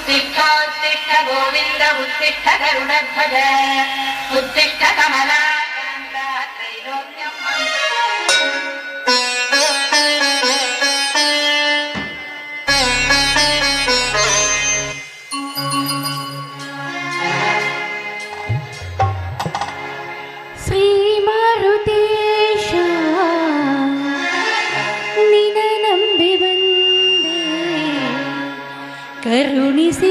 उत्तिष्ठोत्तिष्ठ गोविन्द उत्तिष्ठ गरुडध्वज उत्तिष्ठ कमलाकान्ता reunirse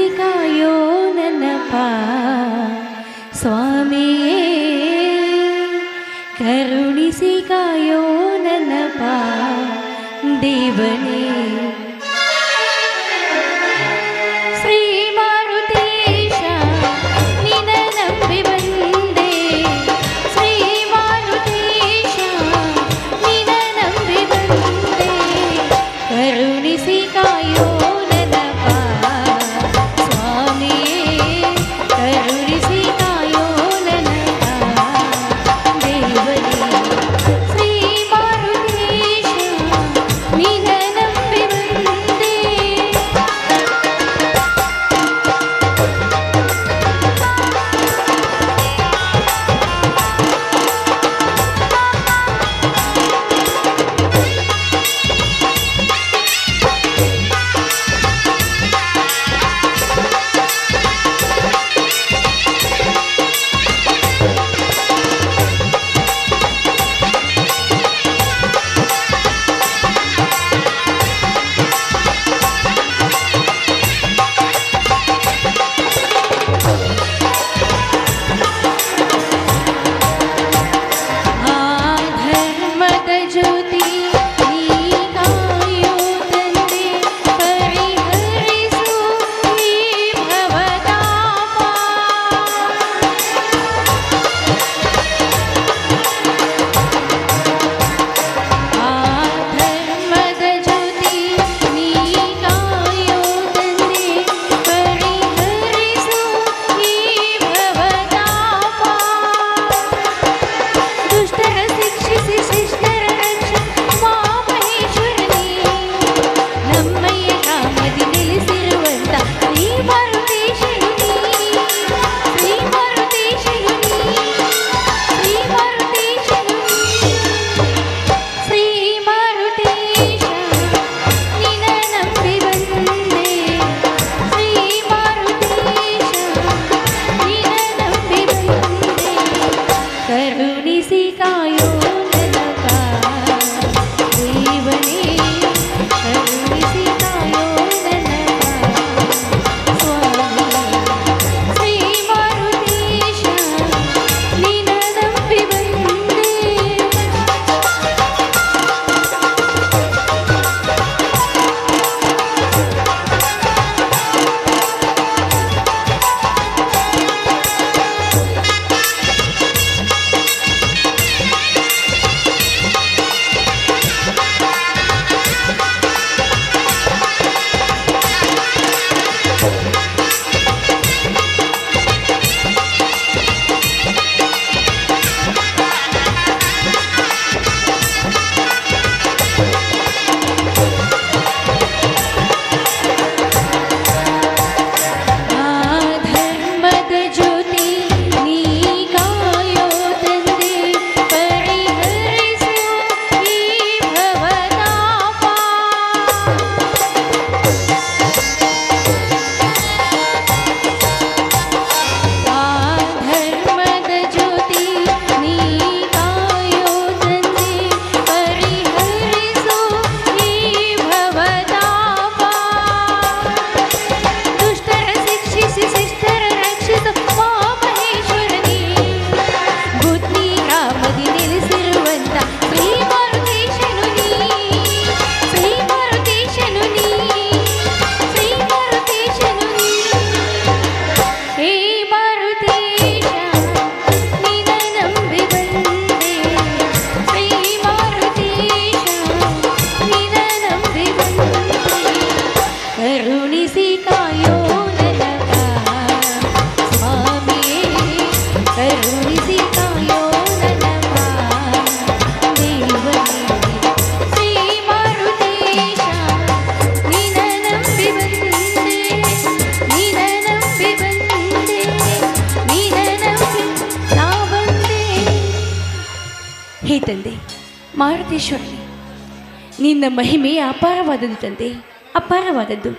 ಅಪಾರವಾದದ್ದು ತಂದೆ, ಅಪಾರವಾದದ್ದು.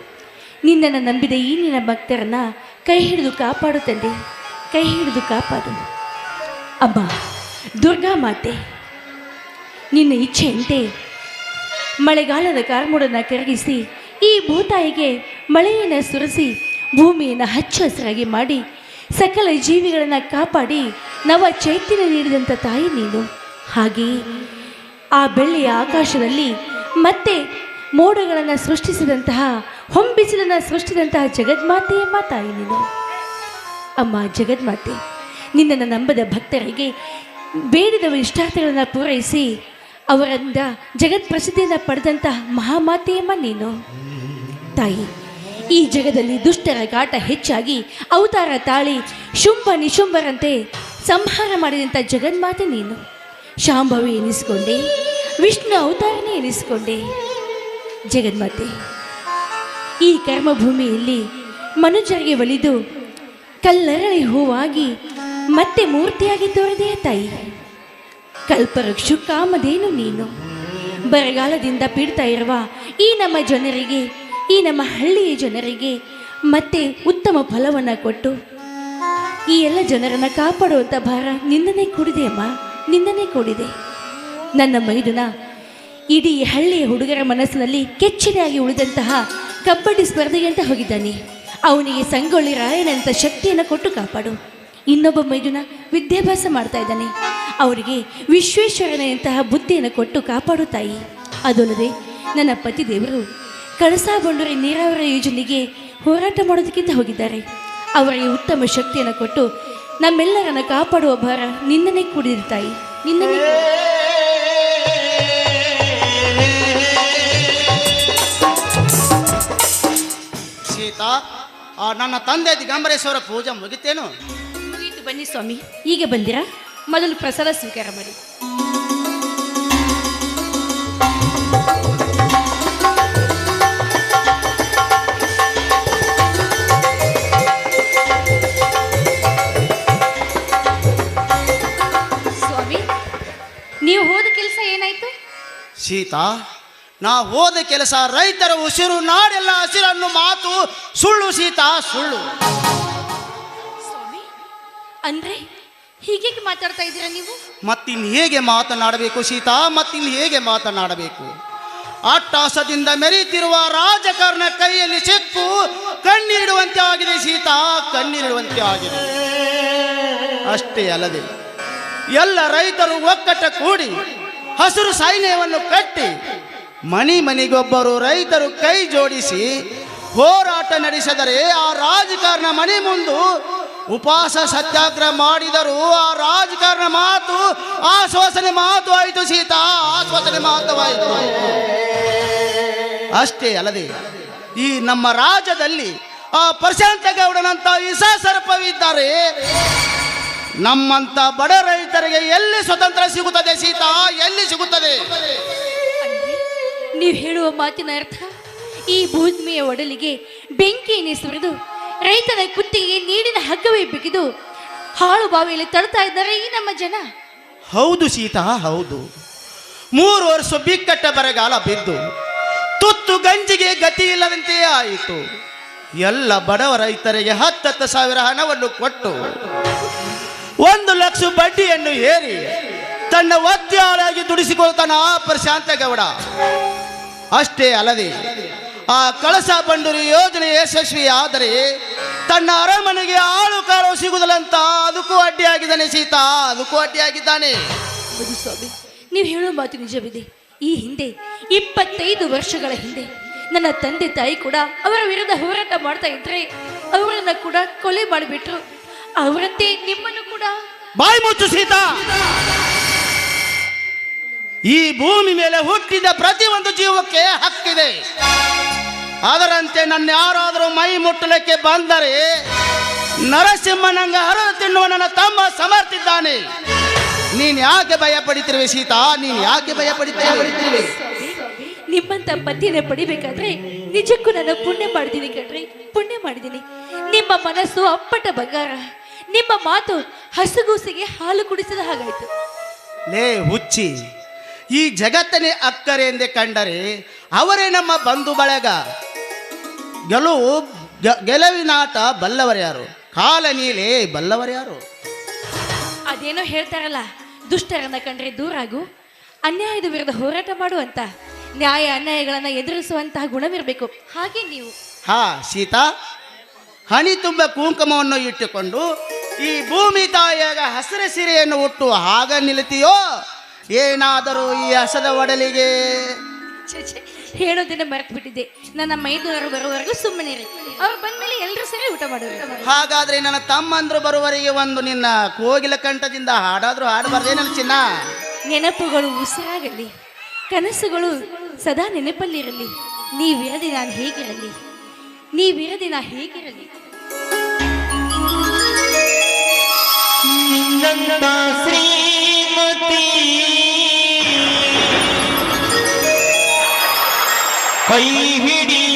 ನಿನ್ನನ್ನು ನಂಬಿದ ಈ ನಿನ್ನ ಭಕ್ತರನ್ನ ಕೈ ಹಿಡಿದು ಕಾಪಾಡು ತಂದೆ, ಕೈ ಹಿಡಿದು ಕಾಪಾಡು. ಅಮ್ಮ, ದುರ್ಗಾ ಮಾತೆ, ನಿನ್ನ ಇಚ್ಛೆಯಂತೆ ಮಳೆಗಾಲದ ಕಾರ್ಮೋಡನ್ನು ಕರಗಿಸಿ ಈ ಭೂತಾಯಿಗೆ ಮಳೆಯನ್ನು ಸುರಿಸಿ ಭೂಮಿಯನ್ನು ಹಚ್ಚ ಹಸಿರಾಗಿ ಮಾಡಿ ಸಕಲ ಜೀವಿಗಳನ್ನು ಕಾಪಾಡಿ ನವ ಚೈತನ್ಯ ನೀಡಿದಂಥ ತಾಯಿ ನೀನು. ಹಾಗೆಯೇ ಆ ಬೆಳ್ಳಿಯ ಆಕಾಶದಲ್ಲಿ ಮತ್ತೆ ಮೋಡಗಳನ್ನು ಸೃಷ್ಟಿಸಿದಂತಹ, ಹೊಂಬಿಸಿಲನ್ನು ಸೃಷ್ಟಿಸಿದಂತಹ ಜಗದ್ಮಾತೆಯ ತಾಯಿ ನೀನು ಅಮ್ಮ ಜಗದ್ಮಾತೆ ನಿನ್ನನ್ನು ನಂಬದ ಭಕ್ತರಿಗೆ ಬೇಡಿದವ ಇಷ್ಟಾರ್ಥಗಳನ್ನು ಪೂರೈಸಿ, ಅವರಿಂದ ಜಗತ್ ಪ್ರಸಿದ್ಧಿಯನ್ನು ಪಡೆದಂತಹ ಮಹಾಮಾತೆಯಮ್ಮ ನೀನು. ತಾಯಿ, ಈ ಜಗದಲ್ಲಿ ದುಷ್ಟರ ಗಾಟ ಹೆಚ್ಚಾಗಿ ಅವತಾರ ತಾಳಿ ಶುಂಭ ನಿಶುಂಭರಂತೆ ಸಂಹಾರ ಮಾಡಿದಂಥ ಜಗನ್ಮಾತೆ ನೀನು. ಶಾಂಭವಿ ಎನಿಸಿಕೊಂಡೆ, ವಿಷ್ಣು ಅವತಾರನೇ ಎನಿಸಿಕೊಂಡೆ. ಜಗನ್ಮಾತೆ, ಈ ಕರ್ಮಭೂಮಿಯಲ್ಲಿ ಮನುಜರಿಗೆ ಒಲಿದು ಕಲ್ಲರಳಿ ಹೂವಾಗಿ ಮತ್ತೆ ಮೂರ್ತಿಯಾಗಿ ತೋರದೆಯ ತಾಯಿ. ಕಲ್ಪವೃಕ್ಷು ಕಾಮದೇನು ನೀನು. ಬರಗಾಲದಿಂದ ಪೀಡ್ತಾ ಇರುವ ಈ ನಮ್ಮ ಜನರಿಗೆ, ಈ ನಮ್ಮ ಹಳ್ಳಿಯ ಜನರಿಗೆ ಮತ್ತೆ ಉತ್ತಮ ಫಲವನ್ನು ಕೊಟ್ಟು ಈ ಎಲ್ಲ ಜನರನ್ನು ಕಾಪಾಡುವಂಥ ಭಾರ ನಿಂದನೆ ಕೂಡಿದೆ ಅಮ್ಮ ನಿಂದನೆ ಕೂಡಿದೆ. ನನ್ನ ಮೈದುನ ಇಡೀ ಹಳ್ಳಿಯ ಹುಡುಗರ ಮನಸ್ಸಿನಲ್ಲಿ ಕೆಚ್ಚನೆಯಾಗಿ ಉಳಿದಂತಹ ಕಬಡ್ಡಿ ಸ್ಪರ್ಧೆಗೆ ಅಂತ ಹೋಗಿದ್ದಾನೆ. ಅವನಿಗೆ ಸಂಗೊಳ್ಳಿ ರಾಯನಂತ ಶಕ್ತಿಯನ್ನು ಕೊಟ್ಟು ಕಾಪಾಡು. ಇನ್ನೊಬ್ಬ ಮೈದುನ ವಿದ್ಯಾಭ್ಯಾಸ ಮಾಡ್ತಾ ಇದ್ದಾನೆ. ಅವರಿಗೆ ವಿಶ್ವೇಶ್ವರನೆಯಂತಹ ಬುದ್ಧಿಯನ್ನು ಕೊಟ್ಟು ಕಾಪಾಡು ತಾಯಿ. ಅದಲ್ಲದೆ ನನ್ನ ಪತಿ ದೇವರು ಕಳಸಾ ಬಂಡೂರಿ ನೀರಾವರಿ ಯೋಜನೆಗೆ ಹೋರಾಟ ಮಾಡೋದಕ್ಕಿಂತ ಹೋಗಿದ್ದಾರೆ. ಅವರಿಗೆ ಉತ್ತಮ ಶಕ್ತಿಯನ್ನು ಕೊಟ್ಟು ನಮ್ಮೆಲ್ಲರನ್ನ ಕಾಪಾಡುವ ಭಾರ ನಿನ್ನನೇ ತಾಯಿ. ಆ ನನ್ನ ತಂದೆ ದಿಗಂಬರೇಶ್ವರ ಪೂಜೆ ಮುಗಿತೇನು? ಮುಗಿತು ಬನ್ನಿ ಸ್ವಾಮಿ. ಈಗ ಬಂದಿರಾ? ಮೊದಲು ಪ್ರಸಾದ ಸ್ವೀಕಾರ ಮಾಡಿ. ಸ್ವಾಮಿ ನೀವು ಹೋದ ಕೆಲಸ ಏನಾಯ್ತು? ಸೀತಾ ನಾ ಹೋದ ಕೆಲಸ ರೈತರ ಉಸಿರು ನಾಡೆಲ್ಲ ಹಸಿರನ್ನು ಮಾತು ಸುಳ್ಳು ಸೀತಾ ಸುಳ್ಳು. ಸ್ವಾಮಿ ಅಂದ್ರೆ ಹೀಗೆ ಮಾತಾಡ್ತಾ ಇದ್ದೀರಾ ನೀವು? ಮತ್ತಿನ್ ಹೇಗೆ ಮಾತನಾಡಬೇಕು ಸೀತಾ? ಮತ್ತಿನ್ ಹೇಗೆ ಮಾತನಾಡಬೇಕು? ಅಟ್ಟಾಸದಿಂದ ಮೆರೀತಿರುವ ರಾಜಕಾರಣ ಕೈಯಲ್ಲಿ ಸಿಕ್ಕು ಕಣ್ಣೀಡುವಂತೆ ಆಗಿದೆ ಸೀತಾ ಕಣ್ಣೀರಿಡುವಂತೆ ಆಗಿದೆ. ಅಷ್ಟೇ ಅಲ್ಲದೆ ಎಲ್ಲ ರೈತರು ಒಕ್ಕಟ್ಟ ಕೂಡಿ ಹಸಿರು ಸೈನ್ಯವನ್ನು ಕಟ್ಟಿ ಮನಿ ಮನಿಗೊಬ್ಬರು ರೈತರು ಕೈ ಜೋಡಿಸಿ ಹೋರಾಟ ನಡೆಸಿದರೆ ಆ ರಾಜಕಾರಣ ಮನೆ ಮುಂದು ಉಪವಾಸ ಸತ್ಯಾಗ್ರಹ ಮಾಡಿದರು ಆ ರಾಜಕಾರಣ ಮಾತು ಆಶ್ವಾಸನೆ ಮಾತು ಆಯಿತು ಸೀತಾ ಆಶ್ವಾಸನೆ ಮಾತವಾಯಿತು ಅಷ್ಟೇ ಅಲ್ಲದೆ ಈ ನಮ್ಮ ರಾಜ್ಯದಲ್ಲಿ ಆ ಪ್ರಶಾಂತ ಗೌಡನಂತ ಇಸ ಸರ್ಪವಿದ್ದಾರೆ ನಮ್ಮಂತ ಬಡ ರೈತರಿಗೆ ಎಲ್ಲಿ ಸ್ವತಂತ್ರ ಸಿಗುತ್ತದೆ ಸೀತಾ? ಎಲ್ಲಿ ಸಿಗುತ್ತದೆ? ನೀವು ಹೇಳುವ ಮಾತಿನ ಅರ್ಥ? ಈ ಭೂಮಿಯ ಒಡಲಿಗೆ ಬೆಂಕಿಯನ್ನು ಸುರಿದು ರೈತನ ಕುತ್ತಿಗೆ ನೀರಿನ ಹಗ್ಗವೇ ಬಿಗಿದು, ಹಾಳು ಬಾವಿಯಲ್ಲಿ ತಳ್ತಾ ಇದ್ದಾರೆ ಈ ನಮ್ಮ ಜನ. ಹೌದು ಸೀತಾ, ಹೌದು. ಮೂರು ವರ್ಷ ಬಿಕ್ಕಟ್ಟ ಬರಗಾಲ ಬಿದ್ದು, ತುತ್ತು ಗಂಜಿಗೆ ಗತಿ ಇಲ್ಲದಂತೆ ಆಯಿತು. ಎಲ್ಲ ಬಡವ ರೈತರಿಗೆ ಹತ್ತತ್ತು ಸಾವಿರ ಹಣವನ್ನು ಕೊಟ್ಟು, ಒಂದು ಲಕ್ಷ ಬಡ್ಡಿಯನ್ನು ಏರಿ, ತನ್ನ ಒತ್ತೆಯಾಳಾಗಿ ದುಡಿಸಿಕೊಳ್ತಾನ ಆ ಪ್ರಶಾಂತ ಗೌಡ. ಅಷ್ಟೇ ಅಲ್ಲದೆ ಆ ಕಳಸ ಬಂಡೂರಿ ಯೋಜನೆ ಯಶಸ್ವಿ ಆದರೆ ತನ್ನ ಅರಮನೆಗೆ ಆಳು ಕಾಳು ಸಿಗುವುದಿಲ್ಲಂತ ಅದಕ್ಕೂ ಅಡ್ಡಿಯಾಗಿದ್ದಾನೆ ಸೀತಾ ಅದಕ್ಕೂ ಅಡ್ಡಿಯಾಗಿದ್ದಾನೆ. ಸ್ವಾಮಿ ನೀವು ಹೇಳೋ ಮಾತು ನಿಜವಿದೆ. ಈ ಹಿಂದೆ ಇಪ್ಪತ್ತೈದು ವರ್ಷಗಳ ಹಿಂದೆ ನನ್ನ ತಂದೆ ತಾಯಿ ಕೂಡ ಅವರ ವಿರುದ್ಧ ಹೋರಾಟ ಮಾಡ್ತಾ ಇದ್ರೆ ಅವರನ್ನ ಕೂಡ ಕೊಲೆ ಮಾಡಿಬಿಟ್ರು. ಅವರಂತೆ ನಿಮ್ಮನ್ನು ಕೂಡ. ಬಾಯಿ ಮುಚ್ಚು ಸೀತಾ! ಈ ಭೂಮಿ ಮೇಲೆ ಹುಟ್ಟಿದ ಪ್ರತಿಯೊಂದು ಜೀವಕ್ಕೆ ಹಕ್ಕಿದೆ. ಅದರಂತೆ ನನ್ನ ಯಾರಾದರೂ ಮೈ ಮುಟ್ಟಲಿಕ್ಕೆ ಬಂದರೆ ನರಸಿಂಹನಂಗ ಹರಿದು ತಿನ್ನುವ ನನ್ನ ತಮ್ಮ ಸಮರ್ಥಿದ್ದಾನೆ. ನೀನು ಯಾಕೆ ಭಯ ಪಡಿತಿರುವೆ ಸೀತಾ? ನೀನು ಯಾಕೆ ಭಯ ಪಡಿತಿರುವೆ ನಿಮ್ಮಂತ ಪತಿನೇ ಪಡಿಬೇಕಾದ್ರೆ ನಿಜಕ್ಕೂ ನಾನು ಪುಣ್ಯ ಮಾಡಿದ್ದೀನಿ ಕಣ್ರಿ ಪುಣ್ಯ ಮಾಡಿದ್ದೀನಿ. ನಿಮ್ಮ ಮನಸ್ಸು ಅಪ್ಪಟ ಬಂಗಾರ. ನಿಮ್ಮ ಮಾತು ಹಸುಗೂಸಿಗೆ ಹಾಲು ಕುಡಿಸಿದ ಹಾಗಾಯ್ತು. ಲೇ ಹುಚ್ಚಿ ಈ ಜಗತ್ತನೇ ಅಕ್ಕರೆ ಎಂದೇ ಕಂಡರೆ ಅವರೇ ನಮ್ಮ ಬಂಧು ಬಳಗ. ಗೆಲುವು ಗೆಲುವಿನಾಟ ಬಲ್ಲವರ್ಯಾರು ಕಾಲ ನೀಲೆ ಬಲ್ಲವರ್ಯಾರು ಅದೇನೋ ಹೇಳ್ತಾರಲ್ಲ ದುಷ್ಟರನ್ನ ಕಂಡ್ರೆ ದೂರಾಗು ಅನ್ಯಾಯದ ವಿರುದ್ಧ ಹೋರಾಟ ಮಾಡುವಂತ ನ್ಯಾಯ ಅನ್ಯಾಯಗಳನ್ನ ಎದುರಿಸುವಂತಹ ಗುಣವಿರಬೇಕು. ಹಾಗೆ ನೀವು. ಹಾ ಸೀತಾ ಹನಿ ತುಂಬ ಕುಂಕುಮವನ್ನು ಇಟ್ಟುಕೊಂಡು ಈ ಭೂಮಿ ತಾಯಿಯಾಗ ಹಸಿರ ಸಿರೆಯನ್ನು ಹುಟ್ಟು ಆಗ ನಿಲ್ತೀಯೋ ಏನಾದರೂ ಈ ಹಸದ ಒಡಲಿಗೆ? ಛೆ, ಛೆ, ಹೇಳೋದನ್ನ ಮರೆತು ಬಿಟ್ಟಿದ್ದೆ ನನ್ನ ಮೈದೂರರು ಬರುವವರೆಗೂ ಸುಮ್ಮನೆ ಇರಿ. ಅವ್ರು ಬಂದ್ಮೇಲೆ ಎಲ್ಲರೂ ಸೇರಿ ಊಟ ಮಾಡೋರು. ಹಾಗಾದ್ರೆ ನನ್ನ ತಮ್ಮಂದ್ರು ಬರುವವರಿಗೆ ಒಂದು ನಿನ್ನ ಕೋಗಿಲ ಕಂಠದಿಂದ ಹಾಡಾದ್ರೂ ಹಾಡಬಾರ್ದೇ ನನ್ನ ಚಿನ್ನ? ನೆನಪುಗಳು ಉಸಿರಾಗಲಿ ಕನಸುಗಳು ಸದಾ ನೆನಪಲ್ಲಿರಲಿ. ನೀವಿರದೆ ನಾನು ಹೇಗಿರಲಿ? ನೀವಿರದೆ ನಾ ಹೇಗಿರಲಿ? ನಿನ್ನಂತ ಶ್ರೀಮತಿ ಕೈ ಹಿಡಿದಾಗ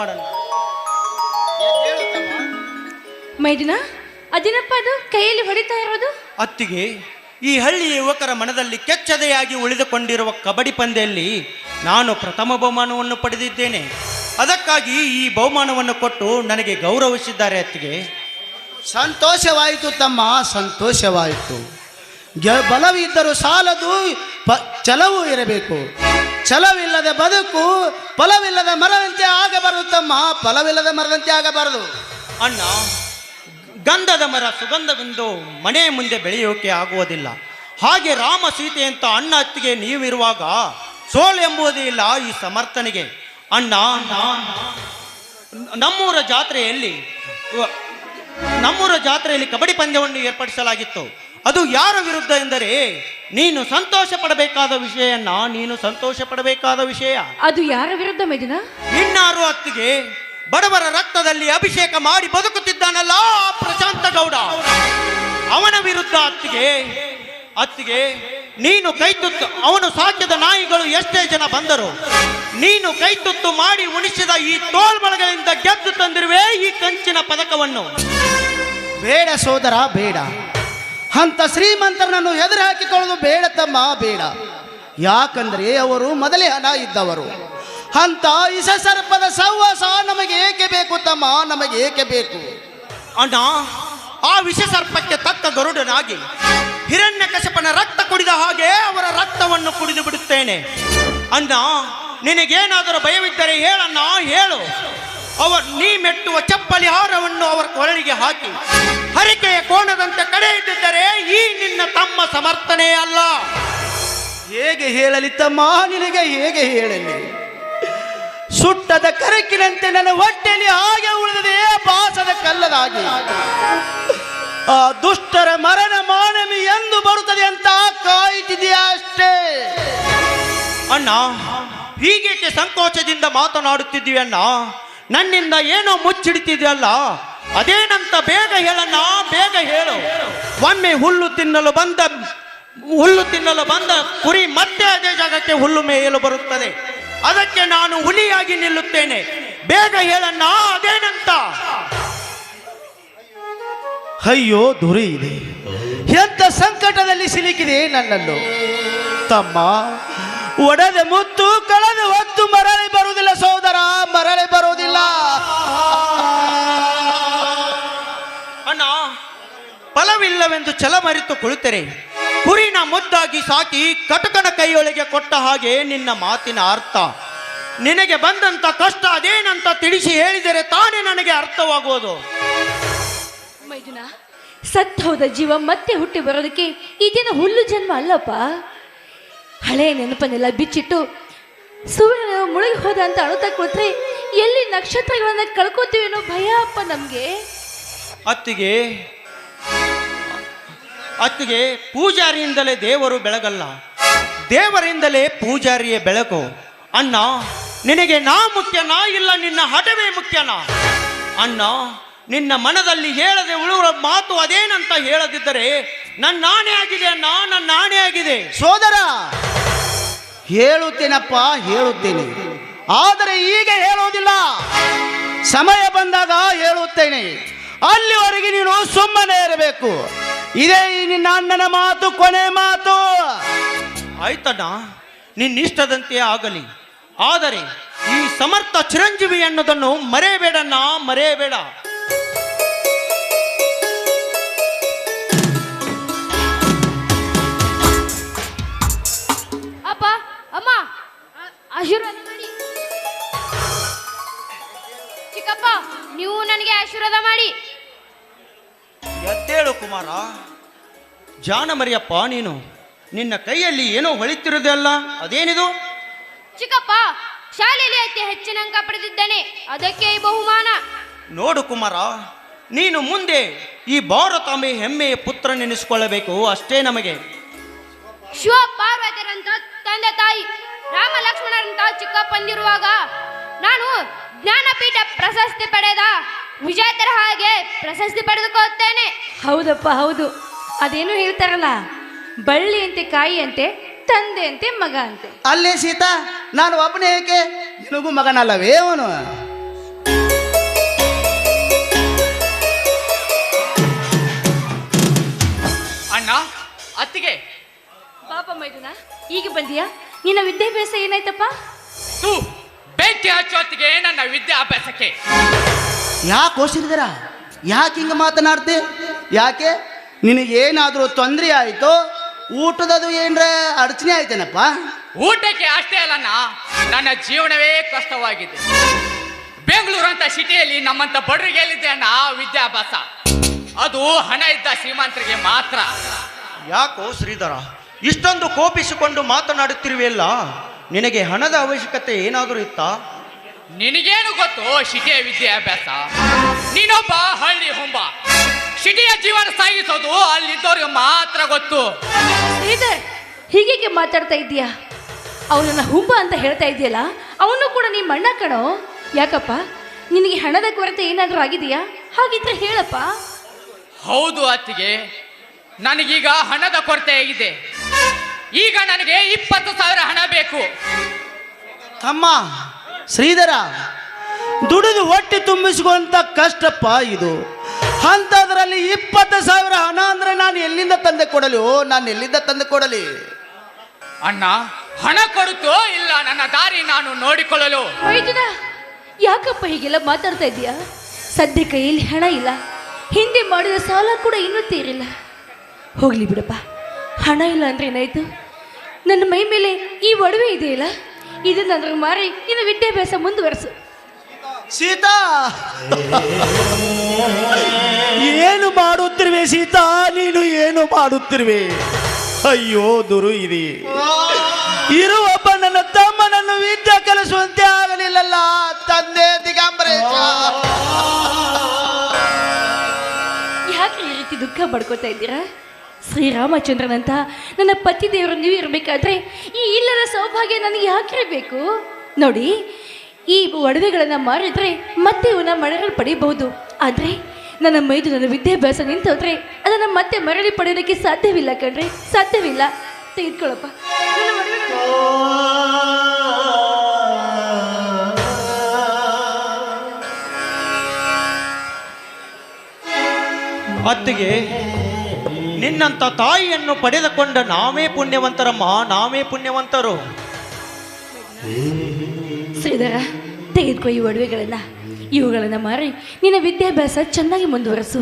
ಮಾಡೋಣ ಮೈದಿನ ಅದೇನಪ್ಪ ಅದು? ಕೈಯಲ್ಲಿ ಹೊಡಿತಾ ಇರೋದು? ಅತ್ತಿಗೆ ಈ ಹಳ್ಳಿ ಯುವಕರ ಮನದಲ್ಲಿ ಕೆಚ್ಚದೆಯಾಗಿ ಉಳಿದುಕೊಂಡಿರುವ ಕಬಡ್ಡಿ ಪಂದ್ಯದಲ್ಲಿ ನಾನು ಪ್ರಥಮ ಬಹುಮಾನವನ್ನು ಪಡೆದಿದ್ದೇನೆ. ಅದಕ್ಕಾಗಿ ಈ ಬಹುಮಾನವನ್ನು ಕೊಟ್ಟು ನನಗೆ ಗೌರವಿಸಿದ್ದಾರೆ ಅತ್ತಿಗೆ. ಸಂತೋಷವಾಯಿತು ತಮ್ಮ ಸಂತೋಷವಾಯಿತು. ಬಲವಿದ್ದರೂ ಸಾಲದು ಪ ಛಲವೂ ಇರಬೇಕು. ಛಲವಿಲ್ಲದ ಬದುಕು, ಫಲವಿಲ್ಲದ ಮರದಂತೆ ಆಗಬಾರದು ತಮ್ಮ, ಫಲವಿಲ್ಲದ ಮರದಂತೆ ಆಗಬಾರದು. ಅಣ್ಣ, ಗಂಧದ ಮರ ಸುಗಂಧವೆಂದು ಮನೆ ಮುಂದೆ ಬೆಳೆಯೋಕೆ ಆಗುವುದಿಲ್ಲ. ಹಾಗೆ ರಾಮ ಸೀತೆ ಅಂತ ಅಣ್ಣ ಅತ್ತಿಗೆ ನೀವಿರುವಾಗ ಸೋಲು ಎಂಬುದೇ ಇಲ್ಲ ಈ ಸಮರ್ಥನೆಗೆ. ಅಣ್ಣ, ನಮ್ಮೂರ ಜಾತ್ರೆಯಲ್ಲಿ ನಮ್ಮೂರ ಜಾತ್ರೆಯಲ್ಲಿ ಕಬಡ್ಡಿ ಪಂದ್ಯವನ್ನು ಏರ್ಪಡಿಸಲಾಗಿತ್ತು. ಅದು ಯಾರ ವಿರುದ್ಧ ಎಂದರೆ ನೀನು ಸಂತೋಷ ಪಡಬೇಕಾದ ವಿಷಯನ್ನ ನೀನು ಸಂತೋಷ ಪಡಬೇಕಾದ ವಿಷಯ. ಅದು ಯಾರ ವಿರುದ್ಧ ಮೇಜಿನ? ಇನ್ನಾರು ಅತ್ತಿಗೆ ಬಡವರ ರಕ್ತದಲ್ಲಿ ಅಭಿಷೇಕ ಮಾಡಿ ಬದುಕುತ್ತಿದ್ದಾನಲ್ಲ ಪ್ರಶಾಂತ ಗೌಡ. ಅವನ ವಿರುದ್ಧ ಅತ್ತಿಗೆ ಅತ್ತಿಗೆ ನೀನು ಕೈತುತ್ತು ಅವನು ಸಾಕಿದ ನಾಯಿಗಳು ಎಷ್ಟೇ ಜನ ಬಂದರು. ನೀನು ಕೈತುತ್ತು ಮಾಡಿ ಉಣಿಸಿದ ಈ ತೋಳ್ಬಳಗಳಿಂದ ಗೆದ್ದು ತಂದಿರುವೆ ಈ ಕಂಚಿನ ಪದಕವನ್ನು. ಬೇಡ ಸೋದರ ಬೇಡ. ಅಂತ ಶ್ರೀಮಂತರನ್ನು ಎದುರು ಹಾಕಿಕೊಳ್ಳೋದು ಬೇಡ ತಮ್ಮ, ಬೇಡ. ಯಾಕಂದ್ರೆ ಅವರು ಮೊದಲೇ ಹಣ ಇದ್ದವರು. ಅಂತ ಇಸ ಸರ್ಪದ ಸಹವಾಸ ನಮಗೆ ಏಕೆ ಬೇಕು ತಮ್ಮ, ನಮಗೆ ಏಕೆ ಬೇಕು? ಅಣ್ಣ, ಆ ವಿಷ ಸರ್ಪಕ್ಕೆ ತಕ್ಕ ಗರುಡನಾಗಿ ಹಿರಣ್ಯ ಕಶಪನ ರಕ್ತ ಕುಡಿದ ಹಾಗೆ ಅವರ ರಕ್ತವನ್ನು ಕುಡಿದು ಬಿಡುತ್ತೇನೆ. ಅಣ್ಣ, ನಿನಗೇನಾದರೂ ಭಯವಿದ್ದರೆ ಹೇಳಣ್ಣ, ಹೇಳು. ಅವ ನೀ ಮೆಟ್ಟುವ ಚಪ್ಪಲಿ ಹಾರವನ್ನು ಅವರ ಕೊರಳಿಗೆ ಹಾಕಿ. ಹರಿಕೆಯ ಕೋಣದಂತೆ ಕಡೆ ಇದ್ದಿದ್ದರೆ ಈ ನಿನ್ನ ತಮ್ಮ ಸಮರ್ಥನೆ ಅಲ್ಲ. ಹೇಗೆ ಹೇಳಲಿ ತಮ್ಮ ನಿನಗೆ ಹೇಗೆ ಹೇಳಲಿ? ಸುಟ್ಟದ ಕರಕಿನಂತೆ ನನ್ನ ಹೊಟ್ಟೆಯಲ್ಲಿ ಹಾಗೆ ಉಳಿದಿದೆ ಬಾಸದ ಕಲ್ಲದಾಗಿ. ಆ ದುಷ್ಟರ ಮರಣ ಮಾನವಿ ಎಂದು ಬರುತ್ತದೆ ಅಂತ ಕಾಯ್ತಿದೆಯಾ ಅಷ್ಟೇ? ಅಣ್ಣ ಹೀಗೆ ಸಂಕೋಚದಿಂದ ಮಾತನಾಡುತ್ತಿದ್ದೀವಿ ಅಣ್ಣ? ನನ್ನಿಂದ ಏನೋ ಮುಚ್ಚಿಡ್ತಿದೆಯಲ್ಲ ಅದೇನಂತ ಬೇಗ ಹೇಳಣ್ಣ ಬೇಗ ಹೇಳು. ಒಮ್ಮೆ ಹುಲ್ಲು ತಿನ್ನಲು ಬಂದ, ಹುಲ್ಲು ತಿನ್ನಲು ಬಂದ ಕುರಿ ಮತ್ತೆ ಅದೇ ಜಾಗಕ್ಕೆ ಹುಲ್ಲು ಮೇಯಲು ಬರುತ್ತದೆ. ಅದಕ್ಕೆ ನಾನು ಹುಲಿಯಾಗಿ ನಿಲ್ಲುತ್ತೇನೆ. ಬೇಗ ಹೇಳಣ್ಣ ಅದೇನಂತ ಅಯ್ಯೋ, ದುರಿ ಇದೆ. ಎಂತ ಸಂಕಟದಲ್ಲಿ ಸಿಲುಕಿದೆ ನನ್ನನ್ನು. ತಮ್ಮ ಒಡೆದ ಮುತ್ತು ಕಳೆದ ಹೊತ್ತು ಮರಳಿ ಸೋದರ ಮರಳಿ ಬರುವುದಿಲ್ಲ. ಅಣ್ಣ ಫಲವಿಲ್ಲವೆಂದು ಛಲ ಮರೆತು ಕುಳಿತರೆ. ಕುರಿನ ಮುದ್ದಾಗಿ ಸಾಕಿ ಕಟಕನ ಕೈಯೊಳಗೆ ಕೊಟ್ಟ ಹಾಗೆ ನಿನ್ನ ಮಾತಿನ ಅರ್ಥ. ನಿನಗೆ ಬಂದಂತ ಕಷ್ಟ ಅದೇನಂತ ತಿಳಿಸಿ ಹೇಳಿದರೆ ತಾನೇ ನನಗೆ ಅರ್ಥವಾಗುವುದು. ಮೈದುನ ಸತ್ ಹೋದ ಜೀವ ಮತ್ತೆ ಹುಟ್ಟಿ ಬರೋದಕ್ಕೆ ಇದೇನು ಹುಲ್ಲು ಜನ್ಮ ಅಲ್ಲಪ್ಪ. ಹಳೆಯ ನೆನಪನ್ನೆಲ್ಲ ಬಿಚ್ಚಿಟ್ಟು ಸೂರ್ಯನ ಮುಳುಗಿ ಹೋದ ಅಂತ ಅಳುತ್ತಾ ಕೂತ್ರೆ ಎಲ್ಲಿ ನಕ್ಷತ್ರಗಳನ್ನ ಕಳ್ಕೋತೀವಿ ಅನ್ನೋ ಭಯ ಅಪ್ಪ ನಮ್ಗೆ. ಅತ್ತಿಗೆ ಅತ್ತಿಗೆ ಪೂಜಾರಿಯಿಂದಲೇ ದೇವರು ಬೆಳಗಲ್ಲ. ದೇವರಿಂದಲೇ ಪೂಜಾರಿಯ ಬೆಳಕು. ಅಣ್ಣ ನಿನಗೆ ನಾ ಮುಖ್ಯನಾ ಇಲ್ಲ ನಿನ್ನ ಹಠವೇ ಮುಖ್ಯನಾ? ಅಣ್ಣ ನಿನ್ನ ಮನದಲ್ಲಿ ಹೇಳದೆ ಉಳುವ ಮಾತು ಅದೇನಂತ ಹೇಳದಿದ್ದರೆ ನನ್ನ ನಾಣೆ ಆಗಿದೆ ಅಣ್ಣ ನನ್ನ ನಾಣೆ ಆಗಿದೆ. ಸೋದರ ಹೇಳುತ್ತೇನಪ್ಪ, ಹೇಳುತ್ತೇನೆ. ಆದರೆ ಈಗ ಹೇಳುವುದಿಲ್ಲ. ಸಮಯ ಬಂದಾಗ ಹೇಳುತ್ತೇನೆ. ಅಲ್ಲಿವರೆಗೆ ನೀನು ಸುಮ್ಮನೆ ಇರಬೇಕು. ಇದೇ ನಿನ್ನ ಅಣ್ಣನ ಮಾತು, ಕೊನೆ ಮಾತು. ಆಯ್ತಣ್ಣ, ನಿನ್ನಿಷ್ಟದಂತೆ ಆಗಲಿ. ಆದರೆ ಈ ಸಮರ್ಥ ಚಿರಂಜೀವಿ ಅನ್ನೋದನ್ನು ಮರೆಯಬೇಡಣ್ಣ, ಮರೆಯಬೇಡ. ಕುಮಾರ ಜಾನ ಮರಿಯಪ್ಪ ನೀನು ನಿನ್ನ ಕೈಯಲ್ಲಿ ಏನೋ ಹೊಳಿತಿರುವುದಲ್ಲ ಅದೇನಿದು? ಚಿಕ್ಕಪ್ಪ ಶಾಲೆಯಲ್ಲಿ ಅತಿ ಹೆಚ್ಚಿನ ಅಂಕ ಪಡೆದಿದ್ದೇನೆ ಅದಕ್ಕೆ ಈ ಬಹುಮಾನ. ನೋಡು ಕುಮಾರ ನೀನು ಮುಂದೆ ಈ ಭಾರತಾಂಬೆ ಹೆಮ್ಮೆಯ ಪುತ್ರ ನೆನೆಸಿಕೊಳ್ಳಬೇಕು ಅಷ್ಟೇ ನಮಗೆ. ಶಿವ ಪಾರ್ವತಿಯರಂತ ತಂದೆ ತಾಯಿ ರಾಮ ಲಕ್ಷ್ಮಣರಂತ ಚಿಕ್ಕಪ್ಪಂದಿರುವಾಗ ನಾನು ಜ್ಞಾನಪೀಠ ಪ್ರಶಸ್ತಿ ಪಡೆದ. ವಿಜೇತರ ಹಾಗೆ ಪ್ರಶಸ್ತಿ ಪಡೆದುಕೊಳ್ತೇನೆ ಹೌದಪ್ಪ ಹೌದು. ಅದೇನು ಹೇಳ್ತಾರಲ್ಲ ಬಳ್ಳಿ ಅಂತೆ ಕಾಯಿ ಅಂತೆ ತಂದೆ ಅಂತೆ ಮಗ ಅಂತೆ ಅಲ್ಲೇ ಸೀತಾ ನಾನು ಒಬ್ಬನೇ ಏಕೆ? ನಿನಗೂ ಮಗನಲ್ಲವೇ ಅವನು? ಅಣ್ಣ ಅತ್ತಿಗೆ. ಪಾಪ ಮೈದುನ ಈಗ ಬಂದಿಯಾ? ನಿನ್ನ ವಿದ್ಯಾಭ್ಯಾಸ ಏನಾಯ್ತಪ್ಪ? ತೂ ಬೆಂಕಿ ಹಚ್ಚೋತ್ತಿಗೆ ನನ್ನ ವಿದ್ಯಾಭ್ಯಾಸಕ್ಕೆ. ಯಾಕೆ ಶ್ರೀಧರ ಯಾಕೆ ಹಿಂಗೆ ಮಾತನಾಡ್ತಿ? ಯಾಕೆ? ನಿನಗೇನಾದರೂ ತೊಂದರೆ ಆಯಿತು? ಊಟದದು ಏನರ ಅಡಚಣೆ ಆಯ್ತೇನಪ್ಪ? ಊಟಕ್ಕೆ ಅಷ್ಟೇ ಅಲ್ಲಣ್ಣ ನನ್ನ ಜೀವನವೇ ಕಷ್ಟವಾಗಿದೆ. ಬೆಂಗಳೂರು ಅಂತ ಸಿಟಿಯಲ್ಲಿ ನಮ್ಮಂತ ಬಡ್ರಿಗೆ ಎಲ್ಲಿದೆ ಅಣ್ಣ ವಿದ್ಯಾಭ್ಯಾಸ. ಅದು ಹಣ ಇದ್ದ ಶ್ರೀಮಂತರಿಗೆ ಮಾತ್ರ. ಯಾಕೋ ಶ್ರೀಧರ ಇಷ್ಟೊಂದು ಕೋಪಿಸಿಕೊಂಡು ಮಾತನಾಡುತ್ತಿರುವೆಯಲ್ಲ? ನಿನಗೆ ಹಣದ ಅವಶ್ಯಕತೆ ಏನಾದರೂ ಇತ್ತಾ? ನಿನಗೇನು ಗೊತ್ತು ಸಿಟಿಯ ವಿದ್ಯಾಭ್ಯಾಸ? ನೀನೊಬ್ಬ ಹಳ್ಳಿ ಹುಂಬ. ಸಿಟಿಯ ಜೀವನ ಸಾಗಿಸೋದು ಅಲ್ಲಿದ್ದವ್ರಿಗೆ ಮಾತ್ರ ಗೊತ್ತು. ಹೀಗೆ ಹೀಗೇಗೆ ಮಾತಾಡ್ತಾ ಇದ್ದೀಯಾ? ಅವನನ್ನ ಹುಂಬ ಅಂತ ಹೇಳ್ತಾ ಇದೆಯಲ್ಲ ಅವನು ಕೂಡ ನಿಮ್ಮ ಅಣ್ಣ ಕಣೋ. ಯಾಕಪ್ಪ? ನಿನಗೆ ಹಣದ ಕೊರತೆ ಏನಾದರೂ ಆಗಿದೆಯಾ? ಹಾಗಿದ್ರೆ ಹೇಳಪ್ಪ. ಹೌದು ಅತ್ತಿಗೆ ನನಗೀಗ ಹಣದ ಕೊರತೆ ಆಗಿದೆ. ಈಗ ನನಗೆ ಇಪ್ಪತ್ತು ಸಾವಿರ ಹಣ ಬೇಕು. ತಮ್ಮ ಶ್ರೀಧರ ದುಡಿದು ಹೊಟ್ಟೆ ತುಂಬಿಸಿಕೊಂತ ಕಷ್ಟಪ್ಪ ಇದು. ಅಂಥದ್ರಲ್ಲಿ ಇಪ್ಪತ್ತು ಸಾವಿರ ಹಣ ಅಂದ್ರೆ ನಾನು ಎಲ್ಲಿಂದ ತಂದೆ ಕೊಡಲಿ? ಓ ನಾನು ಎಲ್ಲಿಂದ ತಂದೆ ಕೊಡಲಿ? ಅಣ್ಣ ಹಣ ಕೊಡುತ್ತೋ ಇಲ್ಲ ನನ್ನ ದಾರಿ ನಾನು ನೋಡಿಕೊಳ್ಳಲು? ಯಾಕಪ್ಪ ಹೀಗೆಲ್ಲ ಮಾತಾಡ್ತಾ ಇದೀಯಾ ಸದ್ಯ ಕೈಯಲ್ಲಿ ಹಣ ಇಲ್ಲ. ಹಿಂದೆ ಮಾಡಿದ ಸಾಲ ಕೂಡ ಇನ್ನೂ ತೀರಿಲ್ಲ. ಹೋಗ್ಲಿ ಬಿಡಪ್ಪ. ಹಣ ಇಲ್ಲ ಅಂದ್ರೆ ಏನಾಯ್ತು? ನನ್ನ ಮೈ ಮೇಲೆ ಈ ಒಡವೆ ಇದೆಯಲ್ಲ? ಇದನ್ನ ಅದ್ರ ಮಾರಿ ಇನ್ನು ವಿದ್ಯಾಭ್ಯಾಸ ಮುಂದುವರೆಸು. ಸೀತಾ! ಏನು ಮಾಡುತ್ತಿರುವೆ ಸೀತಾ? ನೀನು ಏನು ಮಾಡುತ್ತಿರುವೆ? ಅಯ್ಯೋ ದುರು ಇದೆ. ಇರುವ ನನ್ನ ತಮ್ಮನನ್ನು ವಿದ್ಯೆ ಕಲಿಸುವಂತೆ ಆಗಲಿಲ್ಲಲ್ಲ. ತಂದೆ ದಿಗಂಬರೇಶ. ಯಾಕೆ ಈ ರೀತಿ ದುಃಖ ಪಡ್ಕೋತಾ ಇದ್ದೀರಾ? ಶ್ರೀರಾಮಚಂದ್ರನಂತ ನನ್ನ ಪತಿ ದೇವರು ನೀವು ಇರಬೇಕಾದ್ರೆ ಈ ಇಲ್ಲದ ಸೌಭಾಗ್ಯ ನನಗೆ ಯಾಕೆ ನೋಡಿ, ಈ ಒಡವೆಗಳನ್ನು ಮಾರಿದರೆ ಮತ್ತೆ ಇವನ್ನ ಮರಳಿ ಪಡೆಯಬಹುದು ಆದರೆ ನನ್ನ ಮೈದು ನನ್ನ ವಿದ್ಯಾಭ್ಯಾಸ ನಿಂತೋದ್ರೆ ಅದನ್ನು ಮತ್ತೆ ಮರಳಿ ಪಡೆಯೋದಕ್ಕೆ ಸಾಧ್ಯವಿಲ್ಲ ಕಣ್ರಿ, ಸಾಧ್ಯವಿಲ್ಲ. ತೆಗೆದುಕೊಳ್ಳಪ್ಪ ಅತ್ತಿಗೆ ನಿನ್ನಂತ ತಾಯಿಯನ್ನು ಪಡೆದುಕೊಂಡ ನಾವೇ ಪುಣ್ಯವಂತರಮ್ಮ ನಾವೇ ಪುಣ್ಯವಂತರು. ಶ್ರೀಧರ ತೆಗೆದುಕೋ ಈ ಒಡವೆಗಳನ್ನು. ಇವುಗಳನ್ನು ಮಾರಿ ನಿನ್ನ ವಿದ್ಯಾಭ್ಯಾಸ ಚೆನ್ನಾಗಿ ಮುಂದುವರೆಸು.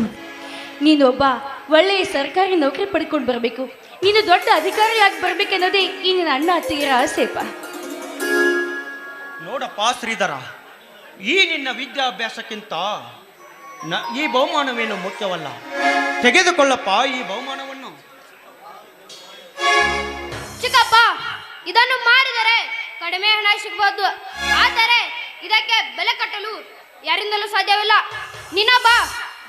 ನೀನೊಬ್ಬ ಒಬ್ಬ ಒಳ್ಳೆಯ ಸರ್ಕಾರಿ ನೌಕರಿ ಪಡ್ಕೊಂಡು ಬರಬೇಕು. ನೀನು ದೊಡ್ಡ ಅಧಿಕಾರಿಯಾಗಿ ಬರಬೇಕೆನ್ನೋದೇ ಈ ನಿನ್ನ ಅಣ್ಣ ಅತ್ತಿಗೆರ ಆಸೆಪ್ಪ ನೋಡಪ್ಪ ಶ್ರೀಧರ ಈ ನಿನ್ನ ವಿದ್ಯಾಭ್ಯಾಸಕ್ಕಿಂತ ಈ ಬಹುಮಾನವೇನು ಮುಖ್ಯವಲ್ಲ? ತೆಗೆದುಕೊಳ್ಳಪ್ಪ ಈ ಬಹುಮಾನವನ್ನು. ಚಿಕ್ಕಪ್ಪ ಇದನ್ನು ಮಾಡಿದರೆ ಕಡಿಮೆ ಹಣ ಸಿಗಬಹುದು ಆದರೆ ಇದಕ್ಕೆ ಬೆಲೆ ಕಟ್ಟಲು ಯಾರಿಂದಲೂ ಸಾಧ್ಯವಿಲ್ಲ. ನೀನೊಬ್ಬ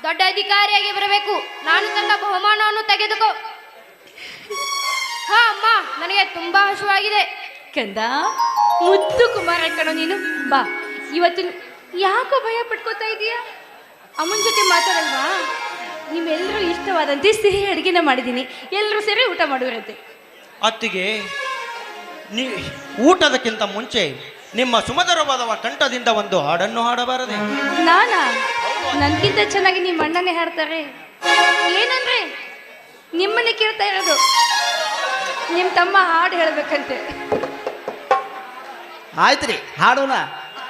ದೊಡ್ಡ ಅಧಿಕಾರಿಯಾಗಿ ಬರಬೇಕು. ನಾನು ತನ್ನ ಬಹುಮಾನವನ್ನು ತೆಗೆದುಕೋ. ಹಾ ಅಮ್ಮ ನನಗೆ ತುಂಬಾ ಹಸುವಾಗಿದೆ. ಕಂದ ಮುದ್ದು ಕುಮಾರ ಕಣೋ ನೀನು. ಬಾ ಇವತ್ತು ಯಾಕೋ ಭಯ ಪಡ್ಕೋತಾ ಇದೀಯಾ? ಅಮ್ಮನ ಜೊತೆ ಮಾತಾಡಲ್ವಾ? ನಿಮ್ಮೆಲ್ಲರೂ ಇಷ್ಟವಾದಂತೆ ಸಿಹಿ ಅಡುಗೆನ ಮಾಡಿದ್ದೀನಿ. ಎಲ್ಲರೂ ಸೇರಿ ಊಟ ಮಾಡುವಂತೆ ಅತ್ತಿಗೆ ನೀ ಊಟದಕ್ಕಿಂತ ಮುಂಚೆ ನಿಮ್ಮ ಸುಮಧುರವಾದ ಕಂಠದಿಂದ ಒಂದು ಹಾಡನ್ನು ಹಾಡಬಾರದೆ. ನಾನಾ? ನನ್ಗಿಂತ ಚೆನ್ನಾಗಿ ನಿಮ್ಮ ಅಣ್ಣನೇ ಹಾಡ್ತಾರೆ. ಏನಂದ್ರೆ ನಿಮ್ಮನ್ನೇ ಕೇಳ್ತಾ ಇರೋದು. ನಿಮ್ಮ ತಮ್ಮ ಹಾಡು ಹೇಳ್ಬೇಕಂತೆ. ಆಯ್ತ್ರಿ ಹಾಡೋಣ.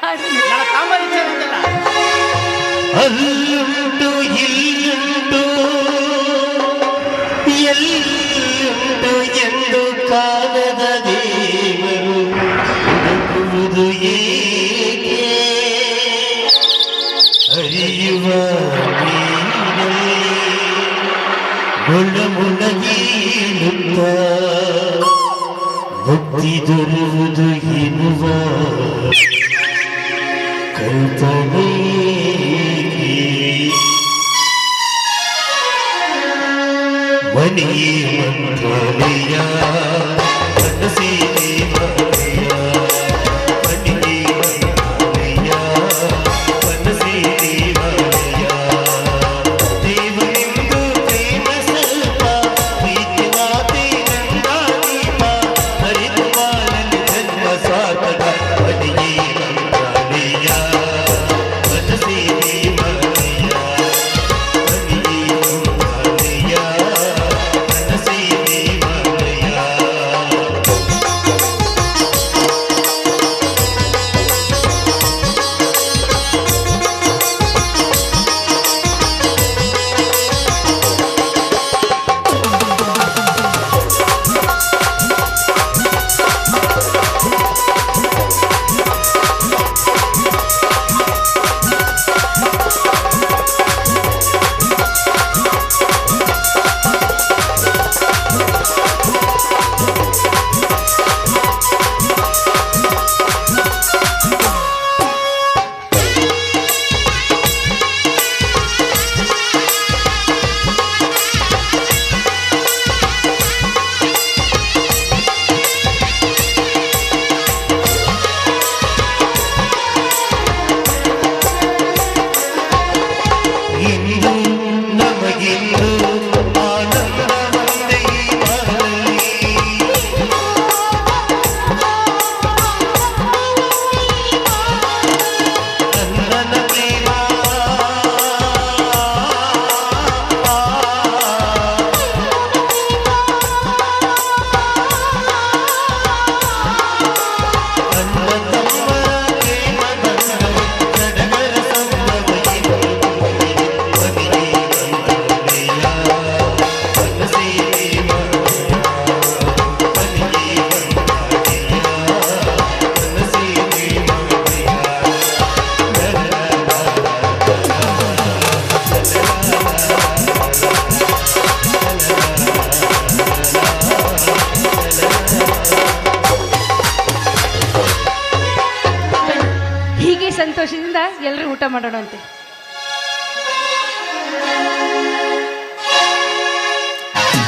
ಹಾಡು. ನನ್ನ ತಮ್ಮ ಇಚ್ಛೆ ಇರುತ್ತಲ್ಲ. ಅಲ್ಲುಂಟು ಇಲ್ಲುಂಟು ಎಲ್ಲುಂಟು ಎಂದು ಕಾಲದ ದೇವರು ಹುಡುಕುವುದು ಏಕೆ? ಅರಿಯುವ ಮುಳುಮುಳಗೀಳುತ್ತ ಮುಕ್ತಿ ದೊರುವುದು ಎನ್ನುವ ಮನಿ